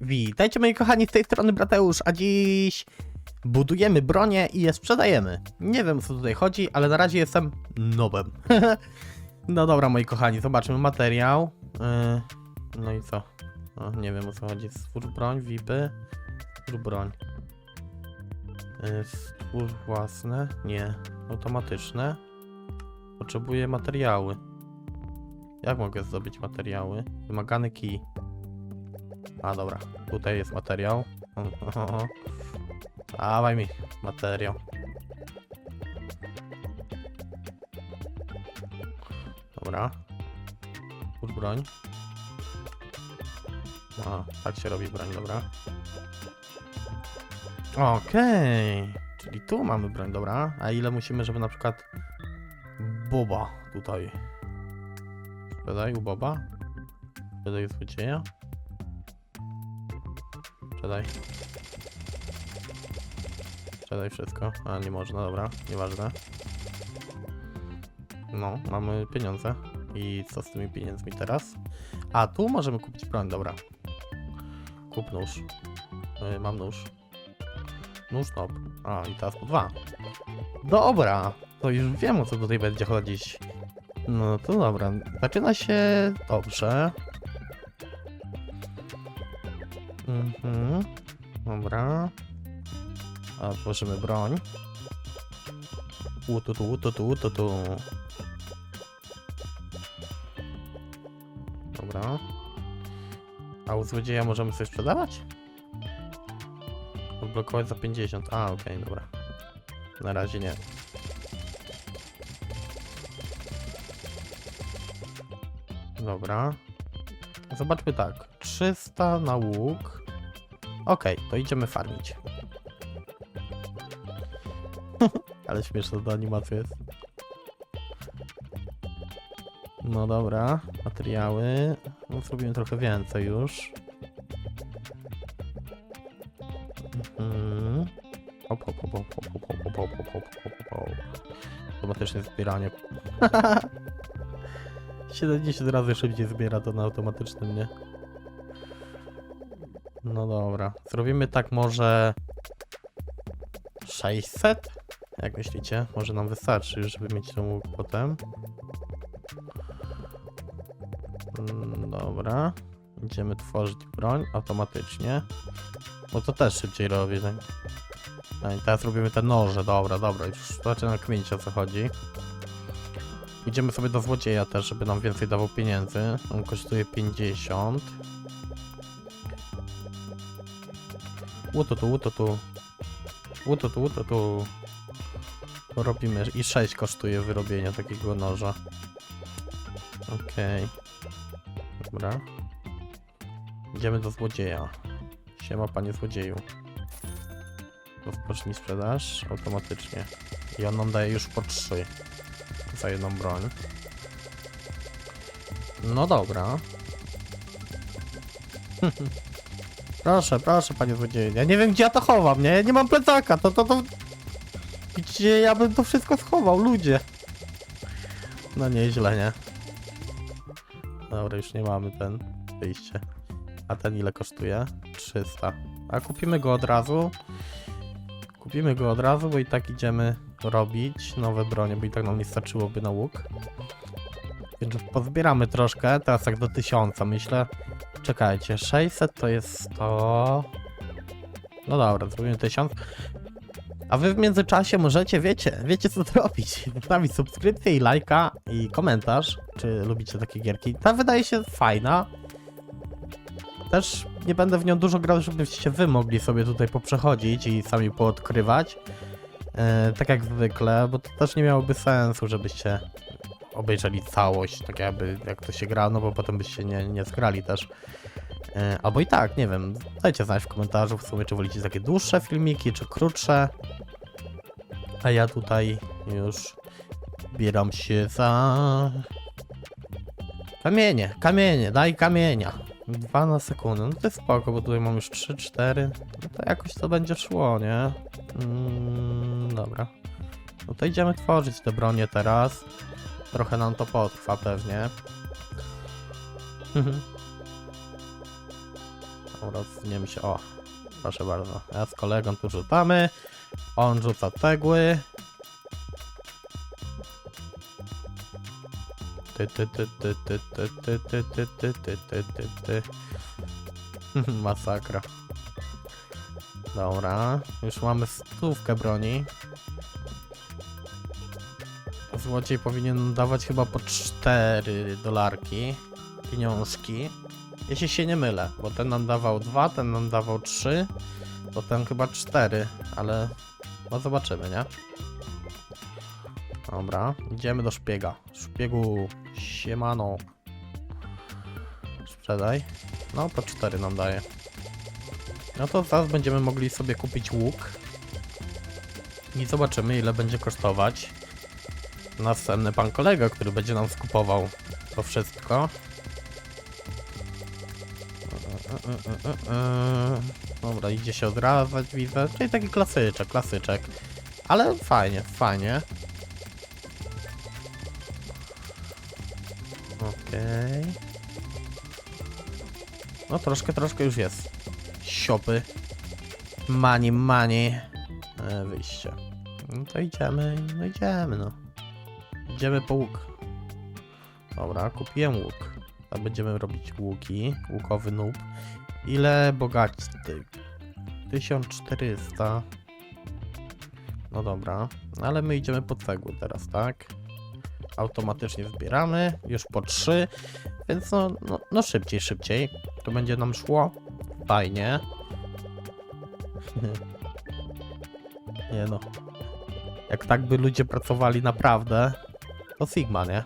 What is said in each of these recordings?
Witajcie moi kochani, z tej strony Brateusz, a dziś budujemy bronię i je sprzedajemy. Nie wiem o co tutaj chodzi, ale na razie jestem nobem. no dobra moi kochani, zobaczmy materiał. Yy, no i co? O, nie wiem o co chodzi. Stwórz broń, VIPy. Stwórz broń. Yy, stwórz własne. Nie. Automatyczne. Potrzebuję materiały. Jak mogę zdobyć materiały? Wymagany key. A dobra, tutaj jest materiał. Dawaj mi materiał. Dobra. Kur broń. A, tak się robi broń, dobra. Okej. Czyli tu mamy broń, dobra. A ile musimy, żeby na przykład Boba tutaj. Sprzedaj u Boba. Sprzedaj złodzieja. Sprzedaj. Sprzedaj wszystko. A, nie można, dobra, nieważne. No, mamy pieniądze. I co z tymi pieniędzmi teraz? A, tu możemy kupić broń, dobra. Kup nóż. Yy, mam nóż. Nóż top. A, i teraz po dwa. Dobra, to już wiem o co tutaj będzie chodzić. No to dobra, zaczyna się dobrze. Mhm. Dobra. A tworzymy broń. Tu tu tu tu tu tu. Dobra. A u złodzieja możemy coś sprzedawać? Odblokować za 50. A, okej, dobra. Na razie nie. Dobra. Zobaczmy tak. 300 na łuk. Okej, to idziemy farmić. Ale śmieszna ta animacja jest. No dobra, materiały. No, zrobimy trochę więcej już. Mhm. Automatyczne zbieranie. 70 razy szybciej zbiera to na automatycznym, nie? No dobra. Zrobimy tak może 600? Jak myślicie? Może nam wystarczy żeby mieć łuk potem. Mm, Dobra. Idziemy tworzyć broń automatycznie. Bo to też szybciej robi, tak? No i teraz robimy te noże, dobra, dobra, już zaczynam kminić o co chodzi. Idziemy sobie do złodzieja też, żeby nam więcej dawał pieniędzy. On kosztuje 50. Łututu, łututu. Łututu, łututu. Robimy i 6 kosztuje wyrobienie takiego noża. Okej. Dobra. Idziemy do złodzieja. Siema panie złodzieju. Rozpocznij sprzedaż automatycznie. I on nam daje już po 3 za jedną broń. No dobra. proszę, proszę, panie złodzieju. Ja nie wiem, gdzie ja to chowam, nie? Ja nie mam plecaka, to, to, to... Gdzie ja bym to wszystko schował, ludzie? No nieźle, nie? Dobra, już nie mamy ten wyjście. A ten ile kosztuje? 300. A kupimy go od razu. Kupimy go od razu, bo i tak idziemy robić nowe bronie, bo i tak nam nie starczyłoby na łuk. Więc pozbieramy troszkę, teraz tak do 1000 myślę. Czekajcie, 600 to jest 100. No dobra, zrobimy 1000. A wy w międzyczasie możecie, wiecie, wiecie co zrobić. Zostawić subskrypcję i lajka i komentarz, czy lubicie takie gierki. Ta wydaje się fajna. Też nie będę w nią dużo grał, żebyście wy mogli sobie tutaj poprzechodzić i sami poodkrywać. E, tak jak zwykle, bo to też nie miałoby sensu, żebyście obejrzeli całość, tak jakby jak to się gra, no bo potem byście nie, nie zgrali też. E, albo i tak, nie wiem, dajcie znać w komentarzu w sumie, czy wolicie takie dłuższe filmiki, czy krótsze. A ja tutaj już bieram się za... Kamienie, kamienie, daj kamienia. Dwa na sekundę, no to jest spoko, bo tutaj mam już 3, 4. No to jakoś to będzie szło, nie? Mm, dobra. No to idziemy tworzyć te bronie teraz. Trochę nam to potrwa pewnie. Rozwiniemy się. O, proszę bardzo. Ja z kolegą tu rzucamy. On rzuca cegły. Ty, ty, ty, ty, ty, ty, ty, ty, ty, ty, ty, ty, ty, ty. Masakra. Dobra, już mamy stówkę broni. Złodziej powinien dawać chyba po 4 dolarki pieniążki. Jeśli się nie mylę, bo ten nam dawał 2, ten nam dawał 3, to ten chyba 4, ale no zobaczymy, nie? Dobra, idziemy do szpiega. Szpiegu, siemano. Sprzedaj. No po 4 nam daje. No to zaraz będziemy mogli sobie kupić łuk. I zobaczymy ile będzie kosztować. Następny pan kolega, który będzie nam skupował to wszystko. Dobra, idzie się odradzać, widzę. Czyli taki klasyczek, klasyczek. Ale fajnie, fajnie. Okej. No troszkę, troszkę już jest. Siopy. Money, money. E, wyjście. No to idziemy, no idziemy, no. Idziemy po łuk. Dobra, kupiłem łuk. A będziemy robić łuki. Łukowy noob. Ile bogaci? 1400. No dobra, ale my idziemy po cegły teraz, tak? Automatycznie zbieramy, już po 3, więc no, no, no szybciej, szybciej. To będzie nam szło. Fajnie. Nie no. Jak tak by ludzie pracowali naprawdę, to Sigma, nie?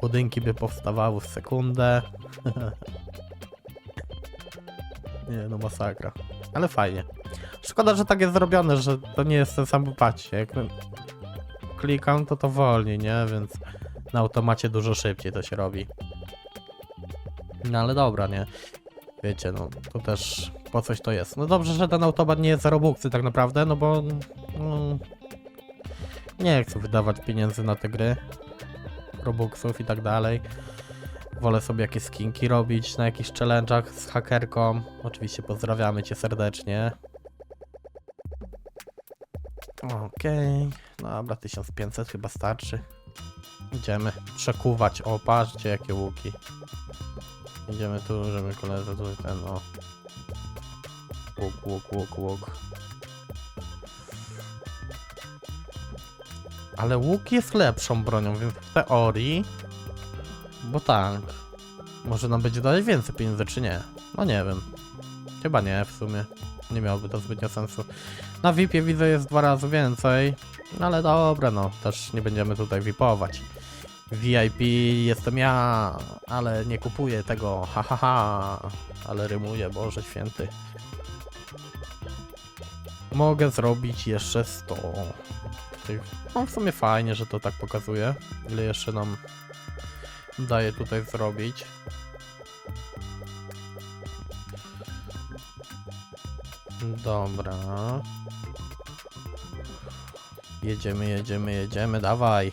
Budynki by powstawały w sekundę. nie no, masakra. Ale fajnie. Szkoda, że tak jest zrobione, że to nie jest ten sam patrzcie. Jak klikam, to to wolniej, nie? Więc na automacie dużo szybciej to się robi. No ale dobra, nie? Wiecie, no to też po coś to jest. No dobrze, że ten automat nie jest za Robuxy tak naprawdę, no bo no, nie chcę wydawać pieniędzy na te gry. Robuxów i tak dalej. Wolę sobie jakieś skinki robić na jakichś challenge'ach z hakerką. Oczywiście pozdrawiamy cię serdecznie. Okej, dobra, 1500 chyba starczy. Idziemy przekuwać. O, patrzcie jakie łuki. Idziemy tu, żeby koledzy tu ten o. Łuk, łuk, łuk, łuk. Ale łuk jest lepszą bronią, więc w teorii. Bo tak. Może nam będzie dalej więcej pieniędzy, czy nie? No nie wiem. Chyba nie w sumie. Nie miałoby to zbytnio sensu. Na VIP-ie widzę jest dwa razy więcej. No ale dobra, no. Też nie będziemy tutaj VIPować. VIP jestem ja, ale nie kupuję tego. Ha ha ha. Ale rymuję, Boże święty. Mogę zrobić jeszcze 100. Tych- No w sumie fajnie, że to tak pokazuje. Ile jeszcze nam daje tutaj zrobić. Dobra. Jedziemy, jedziemy, jedziemy, dawaj.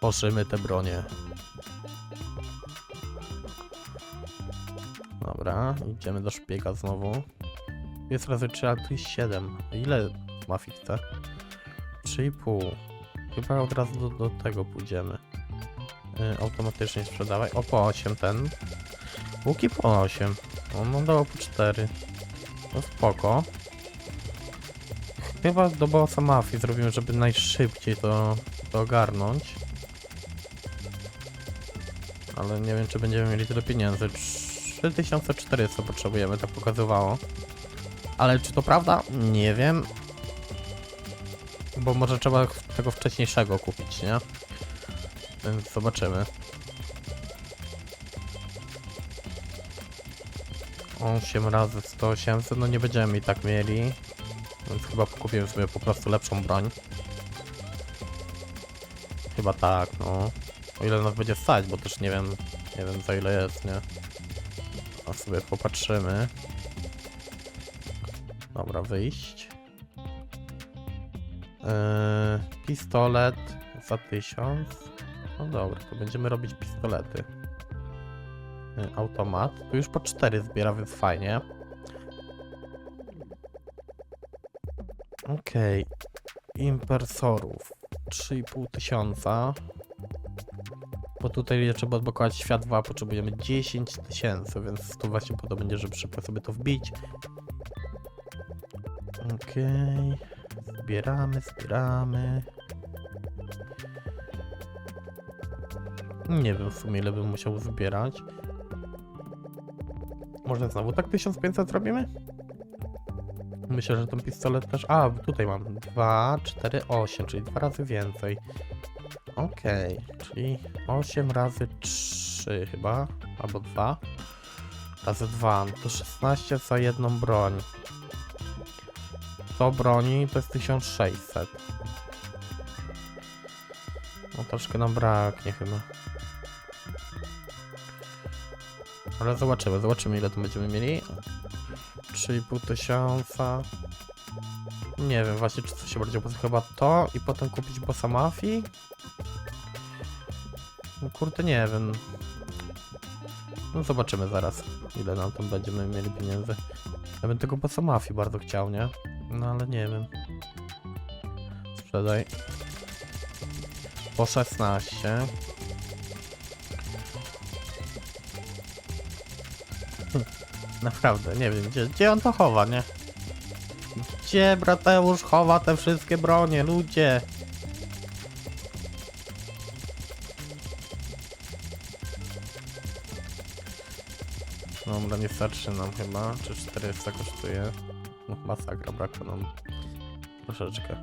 Poszymy te bronie. Dobra, idziemy do szpiega znowu. Jest razy 3, a tu jest 7. Ile ma chce? 3,5. Chyba od razu do, do tego pójdziemy. Yy, automatycznie sprzedawaj. O, po 8 ten. Łuki po 8. On nam dało po 4. No spoko. Chyba do bossa mafii zrobimy, żeby najszybciej to, to ogarnąć. Ale nie wiem, czy będziemy mieli tyle pieniędzy. 3400 potrzebujemy, tak pokazywało. Ale czy to prawda? Nie wiem. Bo może trzeba tego wcześniejszego kupić, nie? Więc zobaczymy. 8 razy 100, 800, no nie będziemy i tak mieli. Więc chyba kupimy sobie po prostu lepszą broń. Chyba tak, no. O ile nas będzie stać, bo też nie wiem, nie wiem za ile jest, nie? A sobie popatrzymy. Dobra, wyjść. Yy, pistolet za 1000. No dobra, to będziemy robić pistolety. y, automat. Tu już po 4 zbiera, więc fajnie. Okej. Impersorów. 3,5 tysiąca. Bo tutaj trzeba odblokować świat 2, potrzebujemy 10 tysięcy, więc tu właśnie po to będzie, żeby szybko sobie to wbić. Okej. Zbieramy, zbieramy. Nie wiem w sumie ile bym musiał zbierać. Może znowu tak 1500 zrobimy? Myślę, że ten pistolet też... A, tutaj mam 2, 4, 8, czyli dwa razy więcej. Okej, czyli 8 razy 3 chyba, albo 2. Razy 2, no to 16 za jedną broń. To broni to jest 1600. No troszkę nam braknie chyba. Ale zobaczymy, zobaczymy ile tu będziemy mieli. 3,5 tysiąca. Nie wiem właśnie czy co się bardziej opłaca. Chyba to i potem kupić bossa mafii. No kurde nie wiem. No zobaczymy zaraz ile nam tam będziemy mieli pieniędzy. Ja bym tego bossa mafii bardzo chciał, nie? No ale nie wiem. Sprzedaj. Po 16. Hm, Naprawdę, nie wiem, gdzie, gdzie on to chowa, nie? Gdzie Brateusz chowa te wszystkie bronie, ludzie? Dobra, nie starczy nam chyba, czy 400 kosztuje? No, masakra, brakło nam troszeczkę.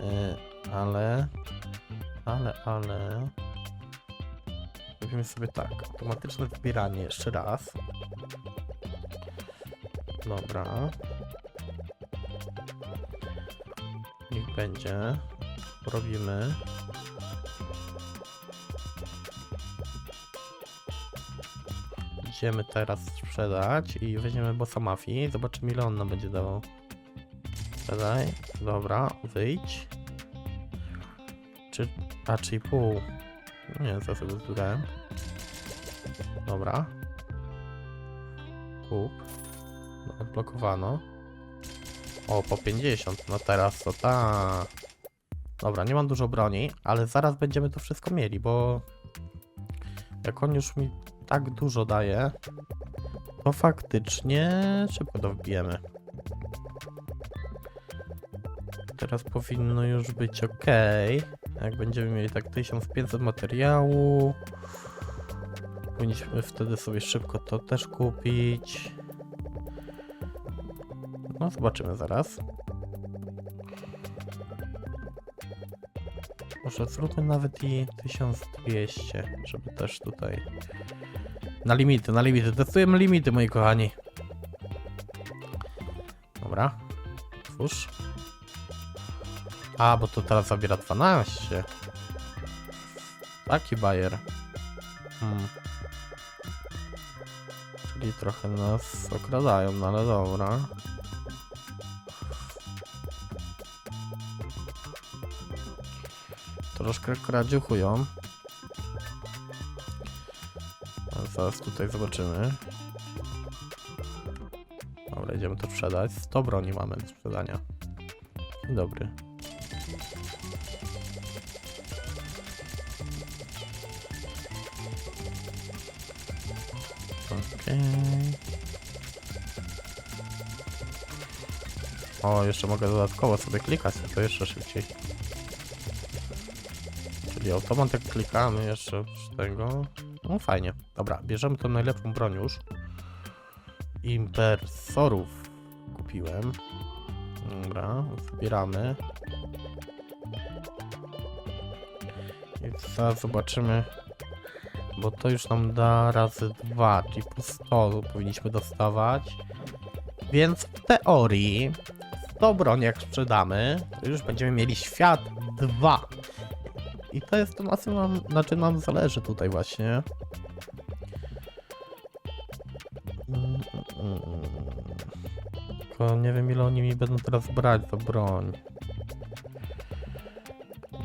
Yy, ale, ale, ale... Robimy sobie tak, automatyczne zbieranie jeszcze raz. Dobra. Niech będzie. Robimy. Idziemy teraz sprzedać i weźmiemy bossa mafii. Zobaczymy ile on nam będzie dawał. Sprzedaj. Dobra, wyjdź. Czy... A, 3,5. Nie, co sobie zbudowałem. Dobra. Kup. No, odblokowano. O, po 50. No teraz to ta. Dobra, nie mam dużo broni, ale zaraz będziemy to wszystko mieli, bo jak on już mi tak dużo daje, to faktycznie szybko to wbijemy. Teraz powinno już być ok. Jak będziemy mieli tak 1500 materiału, powinniśmy wtedy sobie szybko to też kupić. No, zobaczymy zaraz. Może zróbmy nawet i 1200, żeby też tutaj... Na limity, na limity. Testujemy limity, moi kochani. Dobra. Twórz. A, bo to teraz zabiera 12. Taki bajer. Hmm. Czyli trochę nas okradają, no ale dobra. Troszkę kradziuchują. Zaraz tutaj zobaczymy. Dobra, idziemy to sprzedać. 100 broni mamy do sprzedania. Dobry. Okej. O, jeszcze mogę dodatkowo sobie klikać, to jeszcze szybciej. Czyli automat jak klikamy jeszcze z tego. No fajnie. Dobra, bierzemy tą najlepszą broń już. Impersorów kupiłem. Dobra, zbieramy. I zaraz zobaczymy. Bo to już nam da razy dwa, czyli plus 100 powinniśmy dostawać. Więc w teorii 100 broń jak sprzedamy, to już będziemy mieli świat 2. I to jest to na czym na czym nam zależy tutaj właśnie. Tylko nie wiem ile oni mi będą teraz brać za broń.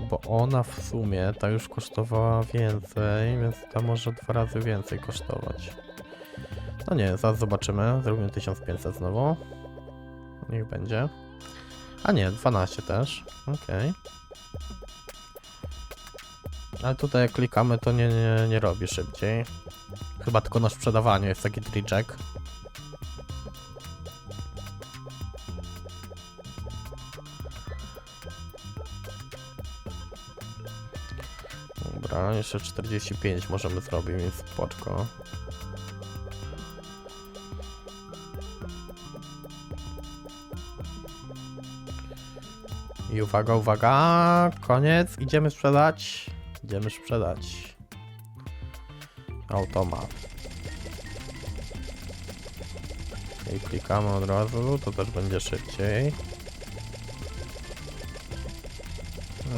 Bo ona w sumie ta już kosztowała więcej, więc ta może dwa razy więcej kosztować. No nie, zaraz zobaczymy. Zrobimy 1500 znowu. Niech będzie. A nie, 12 też. Okej. Ale tutaj jak klikamy, to nie, nie, nie robi szybciej. Chyba tylko na sprzedawaniu jest taki triczek. Dobra, jeszcze 45 możemy zrobić, więc spoczko. I uwaga, uwaga, koniec, idziemy sprzedać. Idziemy sprzedać. Automat. I klikamy od razu, to też będzie szybciej.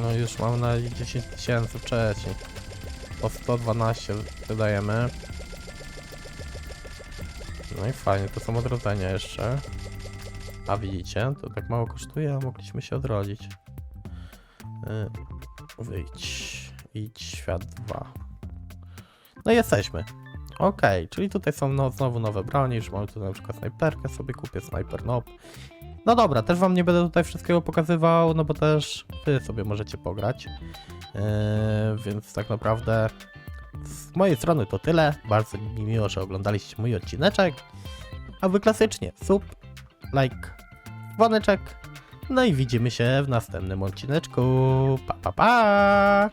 No już mam na 10 tysięcy wcześniej. Po 112 wydajemy. No i fajnie, to są odrodzenia jeszcze. A widzicie, to tak mało kosztuje, a mogliśmy się odrodzić. Yy, wyjdź. Idź świat 2. No i jesteśmy. Okej, czyli tutaj są no, znowu nowe broni, już mamy tu na przykład snajperkę sobie kupię, sniper nob. No dobra, też wam nie będę tutaj wszystkiego pokazywał, no bo też wy sobie możecie pograć. Yy, więc tak naprawdę z mojej strony to tyle. Bardzo mi miło, że oglądaliście mój odcineczek. A wy klasycznie sub, like, dzwoneczek. No i widzimy się w następnym odcineczku. Pa pa pa!